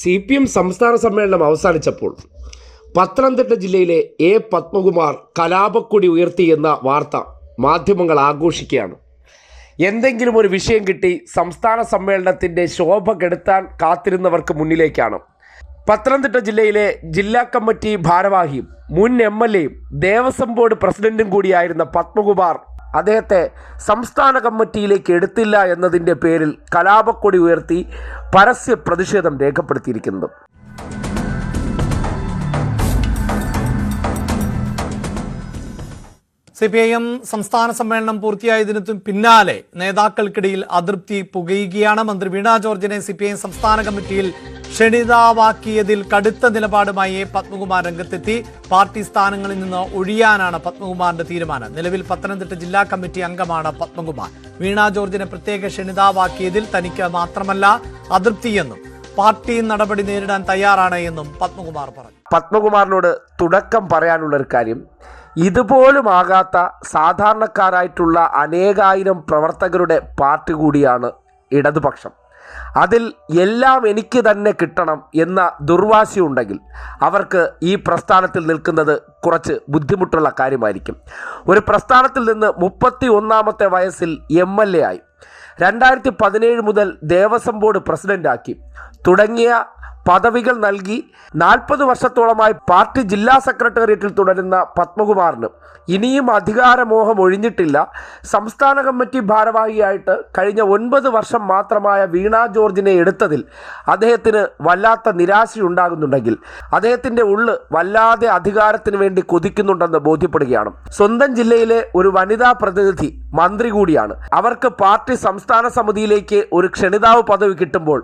C P M സംസ്ഥാന സമ്മേളനം അവസാനിച്ചപ്പോൾ പത്തനംതിട്ട ജില്ലയിലെ എ പത്മകുമാർ കലാപക്കൊടി ഉയർത്തിയെന്ന വാർത്ത മാധ്യമങ്ങൾ ആഘോഷിക്കുകയാണ്. എന്തെങ്കിലും ഒരു വിഷയം കിട്ടി സംസ്ഥാന സമ്മേളനത്തിന്റെ ശോഭ കെടുത്താൻ കാത്തിരുന്നവർക്ക് മുന്നിലേക്കാണ്. പത്തനംതിട്ട ജില്ലയിലെ ജില്ലാ കമ്മിറ്റി ഭാരവാഹിയും മുൻ എം എൽ എയും ദേവസ്വം ബോർഡ് പ്രസിഡന്റും കൂടിയായിരുന്ന പത്മകുമാർ അദ്ദേഹത്തെ സംസ്ഥാന കമ്മിറ്റിയിലേക്ക് എടുത്തില്ല എന്നതിന്റെ പേരിൽ കലാപക്കൊടി ഉയർത്തി പരസ്യ പ്രതിഷേധം രേഖപ്പെടുത്തിയിരിക്കുന്നത് സി പി ഐ എം സംസ്ഥാന സമ്മേളനം പൂർത്തിയായതിനു പിന്നാലെ നേതാക്കൾക്കിടയിൽ അതൃപ്തി പുകയുകയാണ്. മന്ത്രി വീണ ജോർജിനെ സി പി ഐ എം സംസ്ഥാന കമ്മിറ്റിയിൽ ക്ഷണിതാവാക്കിയതിൽ കടുത്ത നിലപാടുമായി പത്മകുമാർ രംഗത്തെത്തി. പാർട്ടി സ്ഥാനങ്ങളിൽ നിന്ന് ഒഴിയാനാണ് പത്മകുമാറിന്റെ തീരുമാനം. നിലവിൽ പത്തനംതിട്ട ജില്ലാ കമ്മിറ്റി അംഗമാണ് പത്മകുമാർ. വീണ ജോർജിനെ പ്രത്യേക ക്ഷണിതാവാക്കിയതിൽ തനിക്ക് മാത്രമല്ല അതൃപ്തിയെന്നും പാർട്ടി നടപടി നേരിടാൻ തയ്യാറാണ് എന്നും പത്മകുമാർ പറഞ്ഞു. പത്മകുമാറിനോട് തുടക്കം പറയാനുള്ള ഒരു കാര്യം ഇതുപോലും ആകാത്ത സാധാരണക്കാരായിട്ടുള്ള അനേകായിരം പ്രവർത്തകരുടെ പാർട്ടി കൂടിയാണ് ഇടതുപക്ഷം. അതിൽ എല്ലാം എനിക്ക് തന്നെ കിട്ടണം എന്ന ദുർവാശി ഉണ്ടെങ്കിൽ അവർക്ക് ഈ പ്രസ്ഥാനത്തിൽ നിൽക്കുന്നത് കുറച്ച് ബുദ്ധിമുട്ടുള്ള കാര്യമായിരിക്കും. ഒരു പ്രസ്ഥാനത്തിൽ നിന്ന് മുപ്പത്തി ഒന്നാമത്തെ വയസ്സിൽ എം എൽ എ ആയി. രണ്ടായിരത്തി പതിനേഴ് മുതൽ ദേവസ്വം ബോർഡ് പ്രസിഡന്റാക്കി. തുടങ്ങിയ പദവികൾ നൽകി നാൽപ്പത് വർഷത്തോളമായി പാർട്ടി ജില്ലാ സെക്രട്ടേറിയറ്റിൽ തുടരുന്ന പത്മകുമാറിന് ഇനിയും അധികാരമോഹം ഒഴിഞ്ഞിട്ടില്ല. സംസ്ഥാന കമ്മിറ്റി ഭാരവാഹിയായിട്ട് കഴിഞ്ഞ ഒൻപത് വർഷം മാത്രമായ വീണ ജോർജിനെ എടുത്തതിൽ അദ്ദേഹത്തിന് വല്ലാത്ത നിരാശയുണ്ടാകുന്നുണ്ടെങ്കിൽ അദ്ദേഹത്തിന്റെ ഉള്ള് വല്ലാതെ അധികാരത്തിന് വേണ്ടി കൊതിക്കുന്നുണ്ടെന്ന് ബോധ്യപ്പെടുകയാണ്. സ്വന്തം ജില്ലയിലെ ഒരു വനിതാ പ്രതിനിധി മന്ത്രി കൂടിയാണ്. അവർക്ക് പാർട്ടി സംസ്ഥാന സമിതിയിലേക്ക് ഒരു ക്ഷണിതാവ് പദവി കിട്ടുമ്പോൾ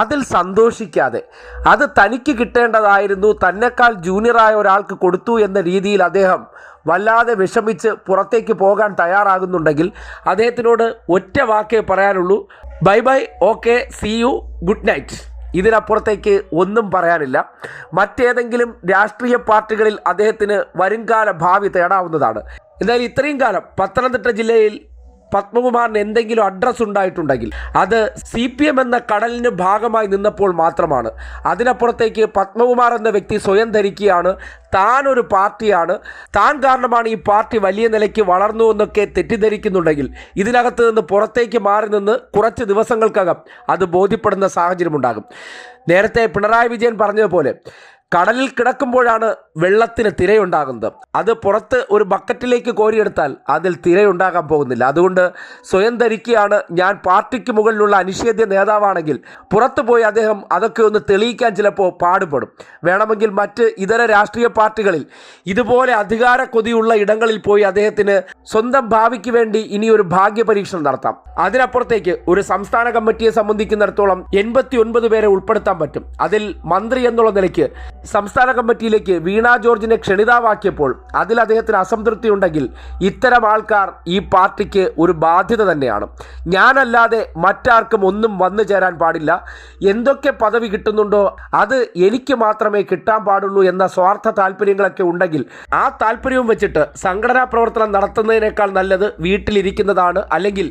അതിൽ സന്തോഷിക്കാതെ അത് തനിക്ക് കിട്ടേണ്ടതായിരുന്നു തന്നെക്കാൾ ജൂനിയറായ ഒരാൾക്ക് കൊടുത്തു എന്ന രീതിയിൽ അദ്ദേഹം വല്ലാതെ വിഷമിച്ച് പുറത്തേക്ക് പോകാൻ തയ്യാറാകുന്നുണ്ടെങ്കിൽ അദ്ദേഹത്തിനോട് ഒറ്റ വാക്കേ പറയാനുള്ളൂ. Bye bye okay see you good night. ഇതിനപ്പുറത്തേക്ക് ഒന്നും പറയാനില്ല. മറ്റേതെങ്കിലും രാഷ്ട്രീയ പാർട്ടികളിൽ അദ്ദേഹത്തിന് വരുംകാല ഭാവി തേടാവുന്നതാണ്. എന്തായാലും ഇത്രയും കാലം പത്തനംതിട്ട ജില്ലയിൽ പത്മകുമാറിന് എന്തെങ്കിലും അഡ്രസ് ഉണ്ടായിട്ടുണ്ടെങ്കിൽ അത് സി പി എം എന്ന കടലിന് ഭാഗമായി നിന്നപ്പോൾ മാത്രമാണ്. അതിനപ്പുറത്തേക്ക് പത്മകുമാർ എന്ന വ്യക്തി സ്വയം ധരിക്കുകയാണ്. താൻ ഒരു പാർട്ടിയാണ്. താൻ കാരണമാണ് ഈ പാർട്ടി വലിയ നിലയ്ക്ക് വളർന്നു എന്നൊക്കെ തെറ്റിദ്ധരിക്കുന്നുണ്ടെങ്കിൽ ഇതിനകത്ത് നിന്ന് പുറത്തേക്ക് മാറി നിന്ന് കുറച്ച് ദിവസങ്ങൾക്കകം അത് ബോധ്യപ്പെടുന്ന സാഹചര്യമുണ്ടാകും. നേരത്തെ പിണറായി വിജയൻ പറഞ്ഞതുപോലെ കടലിൽ കിടക്കുമ്പോഴാണ് വെള്ളത്തിന് തിരയുണ്ടാകുന്നത്. അത് പുറത്ത് ഒരു ബക്കറ്റിലേക്ക് കോരിയെടുത്താൽ അതിൽ തിരയുണ്ടാകാൻ പോകുന്നില്ല. അതുകൊണ്ട് സ്വയം ധരിക്കുകയാണ് ഞാൻ പാർട്ടിക്ക് മുകളിലുള്ള അനിഷേധ്യ നേതാവാണെങ്കിൽ പുറത്തു പോയി അദ്ദേഹം അതൊക്കെ ഒന്ന് തെളിയിക്കാൻ ചിലപ്പോൾ പാടുപെടും. വേണമെങ്കിൽ മറ്റ് ഇതര രാഷ്ട്രീയ പാർട്ടികളിൽ ഇതുപോലെ അധികാര കൊതിയുള്ള ഇടങ്ങളിൽ പോയി അദ്ദേഹത്തിന് സ്വന്തം ഭാവിക്ക് വേണ്ടി ഇനി ഒരു ഭാഗ്യ പരീക്ഷണം നടത്താം. അതിനപ്പുറത്തേക്ക് ഒരു സംസ്ഥാന കമ്മിറ്റിയെ സംബന്ധിക്കുന്നിടത്തോളം എൺപത്തി ഒൻപത് പേരെ ഉൾപ്പെടുത്താൻ പറ്റും. അതിൽ മന്ത്രി എന്നുള്ള നിലയ്ക്ക് സംസ്ഥാന കമ്മിറ്റിയിലേക്ക് വീണ ജോർജിനെ ക്ഷണിതാവാക്കിയപ്പോൾ അതിൽ അദ്ദേഹത്തിന് അസംതൃപ്തി ഉണ്ടെങ്കിൽ ഇത്തരം ആൾക്കാർ ഈ പാർട്ടിക്ക് ഒരു ബാധ്യത തന്നെയാണ്. ഞാനല്ലാതെ മറ്റാർക്കും ഒന്നും വന്നു ചേരാൻ പാടില്ല. എന്തൊക്കെ പദവി കിട്ടുന്നുണ്ടോ അത് എനിക്ക് മാത്രമേ കിട്ടാൻ പാടുള്ളൂ എന്ന സ്വാർത്ഥ താല്പര്യങ്ങളൊക്കെ ഉണ്ടെങ്കിൽ ആ താല്പര്യവും വെച്ചിട്ട് സംഘടനാ പ്രവർത്തനം നടത്തുന്നതിനേക്കാൾ നല്ലത് വീട്ടിലിരിക്കുന്നതാണ് അല്ലെങ്കിൽ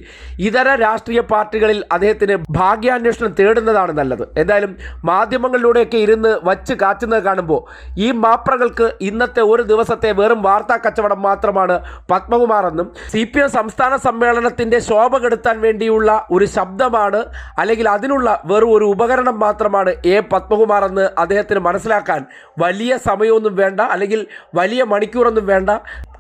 ഇതര രാഷ്ട്രീയ പാർട്ടികളിൽ അദ്ദേഹത്തിന് ഭാഗ്യാന്വേഷണം തേടുന്നതാണ് നല്ലത്. എന്തായാലും മാധ്യമങ്ങളിലൂടെയൊക്കെ ഇരുന്ന് വച്ച് കാച്ചുന്നത് കാണുമ്പോൾ ഈ മാപ്രകൾക്ക് ഇന്നത്തെ ഒരു ദിവസത്തെ വെറും വാർത്താ കച്ചവടം മാത്രമാണ് പത്മകുമാർ എന്നും സി പി എം സംസ്ഥാന സമ്മേളനത്തിന്റെ ശോഭ കെടുത്താൻ വേണ്ടിയുള്ള ഒരു ശബ്ദമാണ് അല്ലെങ്കിൽ അതിനുള്ള വെറും ഒരു ഉപകരണം മാത്രമാണ് എ പത്മകുമാർ എന്ന് അദ്ദേഹത്തിന് മനസ്സിലാക്കാൻ വലിയ സമയമൊന്നും വേണ്ട അല്ലെങ്കിൽ വലിയ മണിക്കൂറൊന്നും വേണ്ട.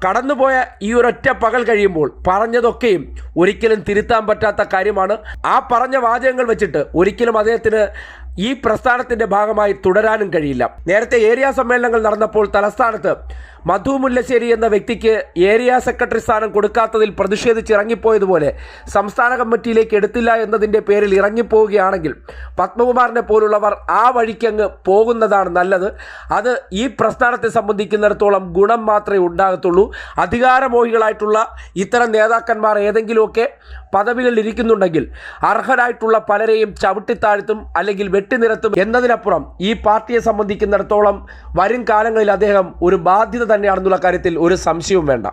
കടന്നുപോയ ഈ ഒരൊറ്റ പകൽ കഴിയുമ്പോൾ പറഞ്ഞതൊക്കെയും ഒരിക്കലും തിരുത്താൻ പറ്റാത്ത കാര്യമാണ്. ആ പറഞ്ഞ വാചകങ്ങൾ വെച്ചിട്ട് ഒരിക്കലും അദ്ദേഹത്തിന് ഈ പ്രസ്ഥാനത്തിന്റെ ഭാഗമായി തുടരാനും കഴിയില്ല. നേരത്തെ ഏരിയ സമ്മേളനങ്ങൾ നടന്നപ്പോൾ തലസ്ഥാനത്ത് മധു മുല്ലശ്ശേരി എന്ന വ്യക്തിക്ക് ഏരിയ സെക്രട്ടറി സ്ഥാനം കൊടുക്കാത്തതിൽ പ്രതിഷേധിച്ച് ഇറങ്ങിപ്പോയതുപോലെ സംസ്ഥാന കമ്മിറ്റിയിലേക്ക് എടുത്തില്ല എന്നതിന്റെ പേരിൽ ഇറങ്ങിപ്പോവുകയാണെങ്കിൽ പത്മകുമാറിനെ പോലുള്ളവർ ആ വഴിക്കങ്ങ് പോകുന്നതാണ് നല്ലത്. അത് ഈ പ്രസ്ഥാനത്തെ സംബന്ധിക്കുന്നിടത്തോളം ഗുണം മാത്രമേ ഉണ്ടാകത്തുള്ളൂ. അധികാരമോഹികളായിട്ടുള്ള ഇത്തരം നേതാക്കന്മാർ ഏതെങ്കിലുമൊക്കെ പദവികളിൽ ഇരിക്കുന്നുണ്ടെങ്കിൽ അർഹരായിട്ടുള്ള പലരെയും ചവിട്ടിത്താഴ്ത്തും അല്ലെങ്കിൽ വെട്ടിനിരത്തും എന്നതിനപ്പുറം ഈ പാർട്ടിയെ സംബന്ധിക്കുന്നിടത്തോളം വരും കാലങ്ങളിൽ അദ്ദേഹം ഒരു ബാധ്യത തന്നെയാണെന്നുള്ള കാര്യത്തിൽ ഒരു സംശയവും വേണ്ട.